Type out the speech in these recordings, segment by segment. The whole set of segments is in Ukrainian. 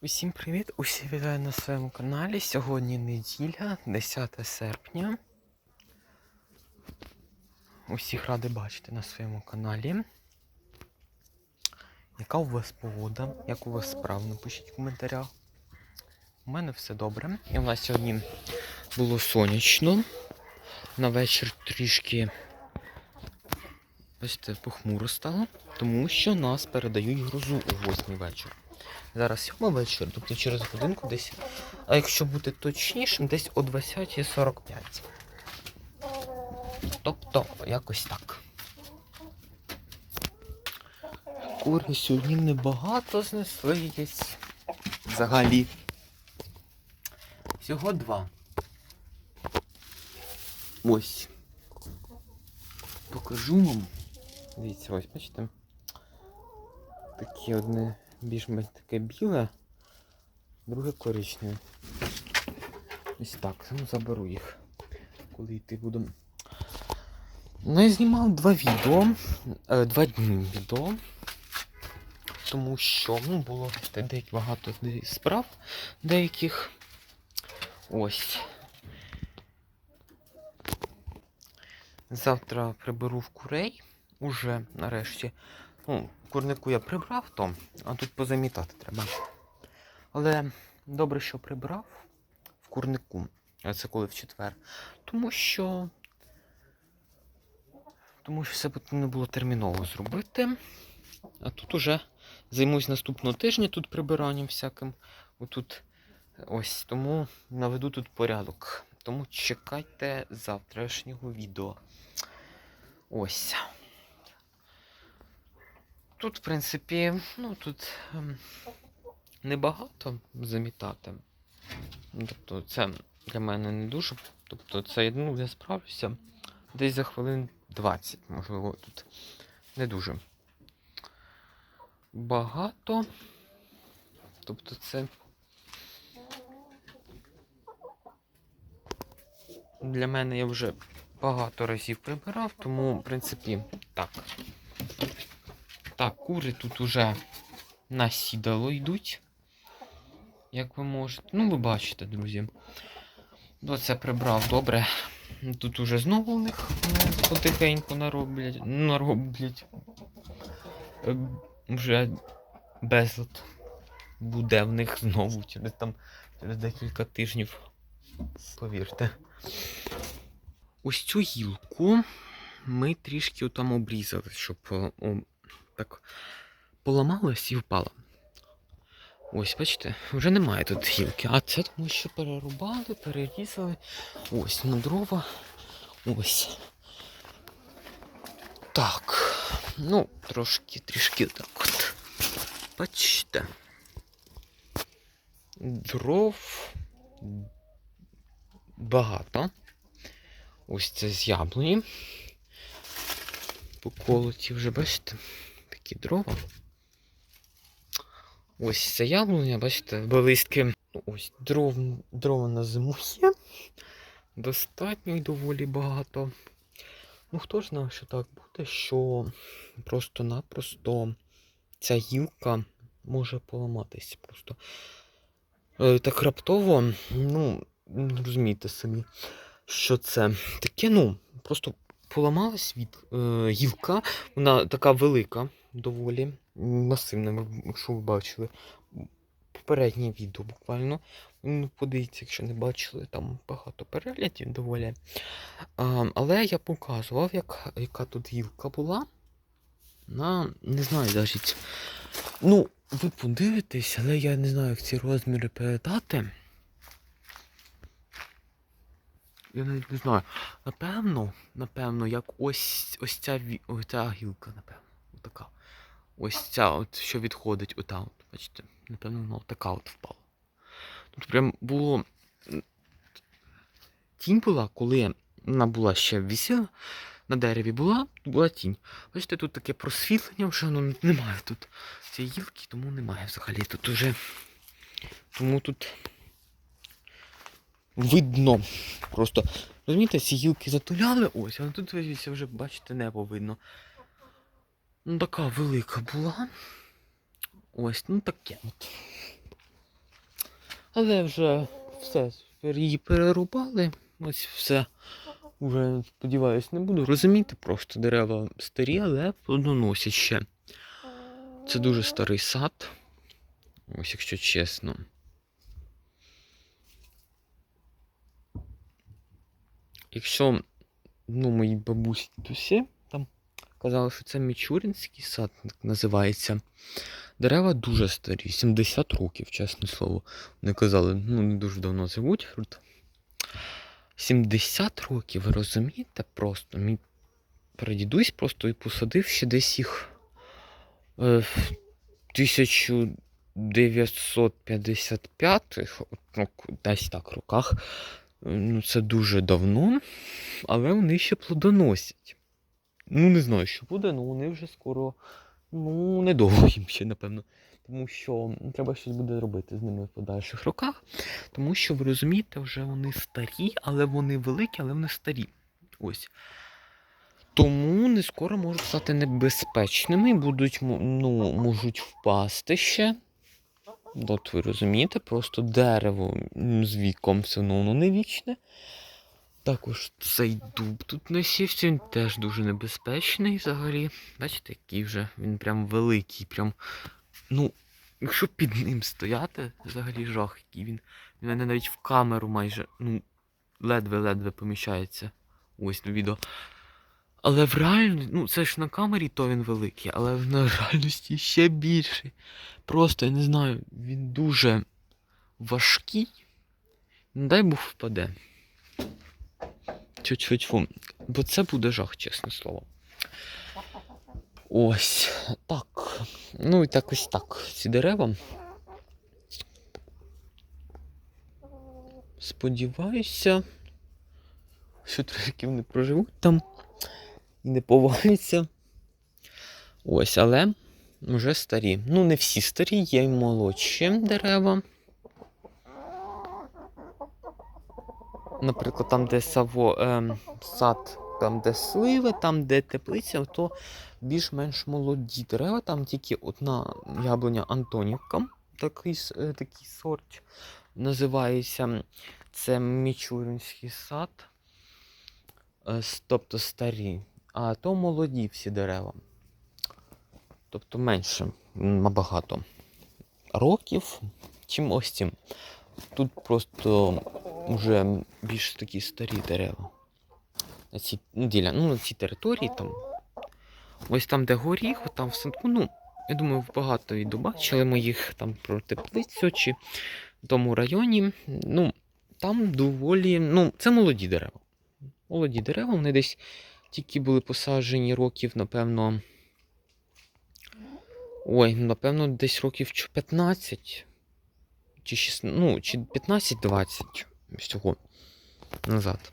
Усім привіт! Усі вітаю на своєму каналі. Сьогодні неділя, 10 серпня. Усіх радий бачити на своєму каналі. Яка у вас погода? Як у вас справа? Напишіть в коментарях. У мене все добре. І у нас сьогодні було сонячно. На вечір трішки бачите, похмуро стало, тому що нас передають грозу о 8 вечора. Зараз 7 вечір, тобто через годинку десь. А якщо бути точнішим, десь о 20.45. Тобто, якось так. Кури сьогодні небагато знесли яєць. Взагалі. Всього два. Ось. Покажу вам. Дивіться, ось, бачите? Такі одне більш менш таке біле, друге коричневе. Ось так, ну заберу їх, коли йти буду. Ну, я знімав два відео, е, два дні відео, тому що ну, було деякі багато справ деяких. Ось. Завтра приберу в курей уже нарешті. Ну, курнику я прибрав то, а тут позамітати треба. Але добре, що прибрав в курнику. А це коли в четвер. Тому що. Тому що все потрібно було терміново зробити. А тут уже займусь наступного тижня тут прибиранням всяким. Отут ось тому наведу тут порядок. Тому чекайте завтрашнього відео. Ось. Тут, в принципі, ну тут ем, небагато замітати. Ну, Тобто це для мене не дуже. Тобто це ну, я справлюся десь за хвилин 20, можливо, тут не дуже багато. Тобто це для мене я вже багато разів прибирав, тому, в принципі, так. Так, кури тут уже на сідало йдуть. Як ви можете. Ну, ви бачите, друзі. Оце прибрав добре. Тут уже знову у них потихеньку нароблять. нароблять. Е, Вже безлад буде в них знову через там через декілька тижнів. Повірте. Ось цю гілку ми трішки там обрізали, щоб е, так поламалась і впала. Ось, бачите, вже немає тут гілки. А це тому що перерубали, перерізали. Ось на дрова. Ось. Так. Ну, трошки, трішки так от. Бачите. Дров багато. Ось це з яблуні. Поколоті вже, бачите, такі дрова. Ось це яблуня, бачите, листки. Ось дров, дрова на зиму є. Достатньо і доволі багато. Ну хто ж знав, що так буде, що просто-напросто ця гілка може поламатися. Просто е, так раптово, ну, розумієте самі, що це таке, ну, просто поламалась від е, гілка, вона така велика, доволі масивна, якщо ви бачили. Попереднє відео буквально. Ну, подивіться, якщо не бачили, там багато переглядів доволі. А, але я показував, як, яка тут гілка була. На, не знаю навіть. Ну, ви подивитесь, але я не знаю, як ці розміри передати. Я навіть не знаю. Напевно, напевно, як ось ось ця, ось ця гілка, напевно. Отака. Ось ця, от, що відходить, ота, от, бачите, напевно, вона така от впала. Тут прям було. Тінь була, коли вона була ще висіла, на дереві була, була тінь. Бачите, тут таке просвітлення вже ну, немає тут цієї гілки, тому немає взагалі. Тут уже. Тому тут видно. Просто, розумієте, ці гілки затуляли ось, а тут ось вже, бачите, небо видно. Ну, така велика була. Ось, ну таке от. Але вже все, її перерубали. Ось все. Уже, сподіваюсь, не буду розуміти, просто дерева старі, але плодоносять ще. Це дуже старий сад. Ось якщо чесно. Якщо ну, мої бабусі дідусі там казали, що це Мічуринський сад називається. Дерева дуже старі, 70 років, чесне слово. Вони казали, ну не дуже давно живуть. Тут 70 років, ви розумієте? Просто мій прадідусь просто і посадив ще десь їх е, в 1955 ну, десь так роках. Ну, це дуже давно, але вони ще плодоносять. Ну, не знаю, що буде, але вони вже скоро. Ну, недовго їм ще, напевно. Тому що треба щось буде робити з ними в подальших роках. Тому що, ви розумієте, вже вони старі, але вони великі, але вони старі. Ось. Тому не скоро можуть стати небезпечними, будуть, ну, можуть впасти ще. От ви розумієте, просто дерево з віком все одно воно не вічне. Також цей дуб тут насівся, він теж дуже небезпечний взагалі. Бачите, який вже він прям великий, прям. Ну, якщо під ним стояти, взагалі жах, який він. Він в мене навіть в камеру майже, ну, ледве-ледве поміщається. Ось на відео. Але в реальності, ну це ж на камері, то він великий, але в реальності ще більший. Просто я не знаю, він дуже важкий. Не дай Бог впаде. Чуть-чуть фу. Бо це буде жах, чесне слово. Ось так. Ну і так ось так. Ці дерева. Сподіваюся, що трохи вони проживуть там і не поваляться. Ось, але вже старі. Ну, не всі старі, є й молодші дерева. Наприклад, там, де саво, ем, сад, там, де сливи, там, де теплиця, то більш-менш молоді дерева. Там тільки одна яблуня Антонівка, такий, е, такий сорт називається. Це Мічуринський сад. Е, Тобто старі. А то молоді всі дерева. Тобто менше набагато років, чим ось цим. Тут просто вже більш такі старі дерева. На цій, ну, діля, ну, на цій території там. Ось там, де горіх, там в садку, ну, я думаю, багато і бачили моїх там про теплицю чи в тому районі. Ну, там доволі. Ну, це молоді дерева. Молоді дерева, вони десь тільки були посаджені років, напевно. Ой, напевно, десь років 15. Чи 16, ну, чи 15-20 всього назад.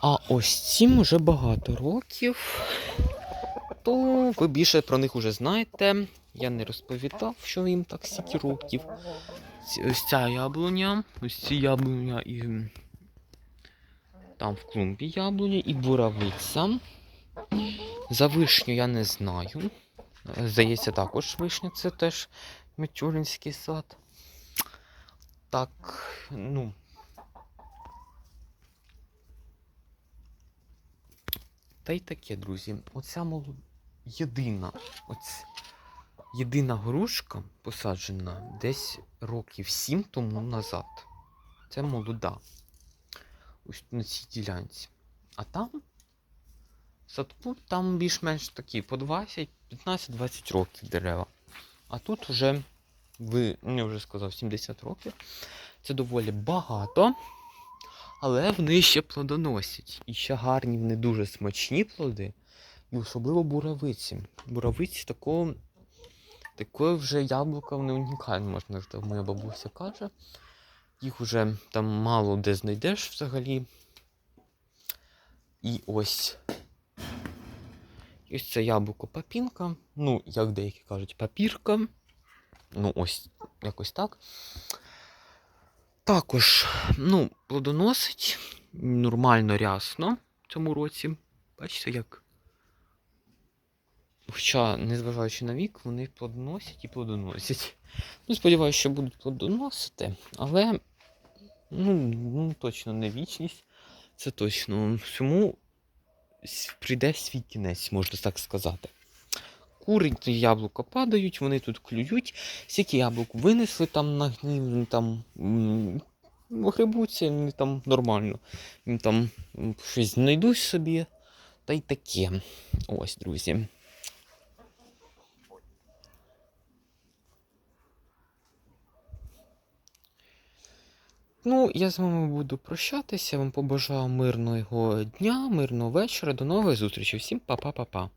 А ось цим уже багато років. То ви більше про них уже знаєте. Я не розповідав, що їм так стільки років. Ось ця яблуня, ось ці яблуня і там в клумбі яблуня і буравиця. За вишню я не знаю. Здається, також вишня це теж Мичуринський сад. Так, ну. Та й таке, друзі. Оця молод... єдина. Оць... Єдина грушка посаджена десь років сім тому назад. Це молода. Ось на цій ділянці. А там садку там більш-менш такі по 20, 15-20 років дерева. А тут вже, ви, ну, я вже сказав, 70 років. Це доволі багато. Але вони ще плодоносять. І ще гарні, вони дуже смачні плоди. І особливо буравиці. Буравиці такого, такої вже яблука вони унікальні, можна сказати, моя бабуся каже. Їх вже там мало де знайдеш взагалі. І ось. Ось це яблуко папінка. Ну, як деякі кажуть, папірка. Ну, ось якось так. Також, ну, плодоносить нормально рясно в цьому році. Бачите, як Хоча, незважаючи на вік, вони плодоносять і плодоносять. Ну, сподіваюся, що будуть плодоносити, але ну, ну, точно не вічність. Це точно. Всьому прийде свій кінець, можна так сказати. Кури яблука падають, вони тут клюють. Скільки яблук винесли там на там грибуться, вони там нормально. Там щось знайдуть собі. Та й таке. Ось, друзі. Ну, я з вами буду прощатися. Вам побажаю мирного дня, мирного вечора. До нових зустрічей. Всім па-па-па-па.